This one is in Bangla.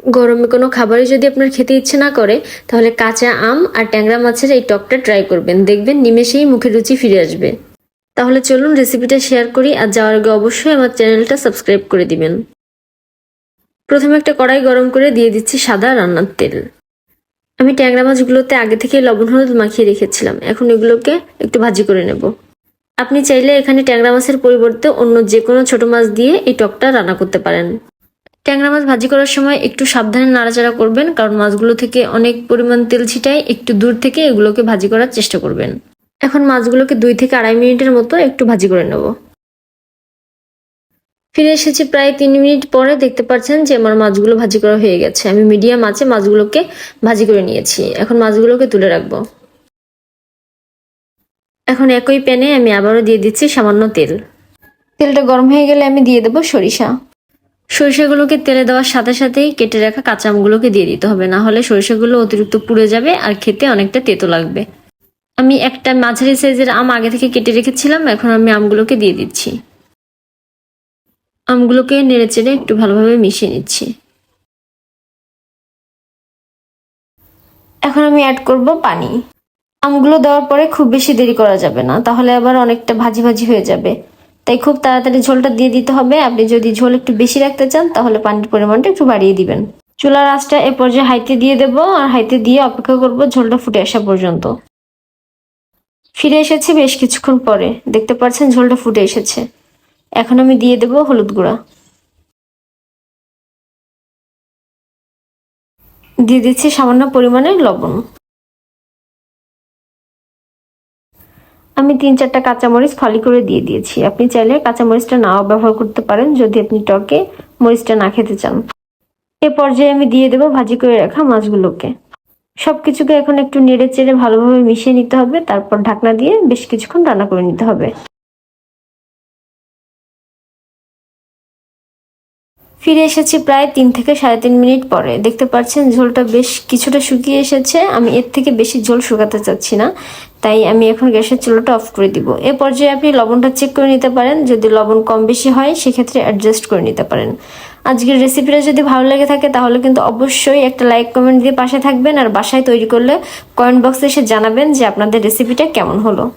গরমে কোনো খাবারই যদি আপনার খেতে ইচ্ছে না করে, তাহলে কাঁচা আম আর ট্যাংরা মাছের এই টকটা ট্রাই করবেন। দেখবেন নিমেষেই মুখের রুচি ফিরে আসবে। তাহলে চলুন রেসিপিটা শেয়ার করি আর যাওয়ার আগে অবশ্যই আমার চ্যানেলটা সাবস্ক্রাইব করে দিবেন। প্রথমে একটা কড়াই গরম করে দিয়ে দিচ্ছি সাদা রান্নার তেল। আমি ট্যাংরা মাছগুলোতে আগে থেকে লবণ, হলুদ মাখিয়ে রেখেছিলাম। এখন এগুলোকে একটু ভাজি করে নেব। আপনি চাইলে এখানে ট্যাংরা মাছের পরিবর্তে অন্য যে কোনো ছোট মাছ দিয়ে এই টকটা রান্না করতে পারেন। ট্যাংরা মাছ ভাজি করার সময় একটু সাবধানে নাড়াচাড়া করবেন, কারণ মাছগুলো থেকে অনেক পরিমাণ তেল ছিটায় একটু দূর থেকে এগুলোকে ভাজি করার চেষ্টা করবেন। এখন মাছগুলোকে দুই থেকে আড়াই মিনিটের মতো একটু ভাজি করে নেব। ফিরে এসেছি প্রায় তিন মিনিট পরে, দেখতে পাচ্ছেন যে আমার মাছগুলো ভাজি করা হয়ে গেছে। আমি মিডিয়াম আছে মাছগুলোকে ভাজি করে নিয়েছি। এখন মাছগুলোকে তুলে রাখব। এখন একই প্যানে আমি আবারও দিয়ে দিচ্ছি সামান্য তেল। তেলটা গরম হয়ে গেলে আমি দিয়ে দেবো সরিষা। সরিষাগুলোকে তেলে দেওয়ার সাথে সাথেই কেটে রাখা কাঁচা আমগুলোকে দিয়ে দিতে হবে। না হলে সরিষাগুলো অতিরিক্ত পুড়ে যাবে আর খেতে অনেকটা তেতো লাগবে। আমি একটা মাঝারি সাইজের আম আগে থেকে কেটে রেখেছিলাম, এখন আমি আমগুলোকে দিয়ে দিচ্ছি। আমগুলোকে নেড়ে চেড়ে একটু ভালোভাবে মিশিয়ে নিচ্ছি। এখন আমি অ্যাড করব পানি। আমগুলো দেওয়ার পরে খুব বেশি দেরি করা যাবে না, তাহলে আবার অনেকটা ভাজি ভাজি হয়ে যাবে। তাই খুব তাড়াতাড়ি ঝোলটা দিয়ে দিতে হবে। আপনি যদি ঝোল একটু বেশি রাখতে চান, তাহলে পানির পরিমাণটা একটু বাড়িয়ে দিবেন। চুলার আঁচটা এ পর্যায়ে হাইতে দিয়ে দেবো আর হাইতে দিয়ে অপেক্ষা করব ঝোলটা ফুটে আসা পর্যন্ত। ফিরে এসেছে বেশ কিছুক্ষণ পরে। দেখতে পাচ্ছেন ঝোলটা ফুটে এসেছে। এখন আমি দিয়ে দেবো হলুদ গুঁড়া। দিয়ে দিচ্ছি সামান্য পরিমাণে লবণ। আমি তিন চারটা কাঁচামরিচ ফালি করে দিয়ে দিয়েছি। আপনি চাইলে কাঁচামরিচটা নাও ব্যবহার করতে পারেন যদি আপনি টকে মরিচটা না খেতে চান। এ পর্যায়ে আমি দিয়ে দেবো ভাজি করে রাখা মাছগুলোকে। সব কিছুকে এখন একটু নেড়ে চেড়ে ভালোভাবে মিশিয়ে নিতে হবে। তারপর ঢাকনা দিয়ে বেশ কিছুক্ষণ রান্না করে নিতে হবে। ফিরে এসেছি প্রায় তিন থেকে সাড়ে তিন মিনিট পরে। দেখতে পাচ্ছেন ঝোলটা বেশ কিছুটা শুকিয়ে এসেছে। আমি এর থেকে বেশি ঝোল শুকাতে চাচ্ছি না। তাই আমি এখন গ্যাসের চুলোটা অফ করে দিব। এ পর্যায়ে আপনি লবণটা চেক করে নিতে পারেন। যদি লবণ কম বেশি হয়, সেক্ষেত্রে অ্যাডজাস্ট করে নিতে পারেন। আজকের রেসিপিটা যদি ভালো লেগে থাকে, তাহলে কিন্তু অবশ্যই একটা লাইক কমেন্ট দিয়ে পাশে থাকবেন। আর বাসায় তৈরি করলে কমেন্ট বক্সে এসে জানাবেন যে আপনাদের রেসিপিটা কেমন হলো।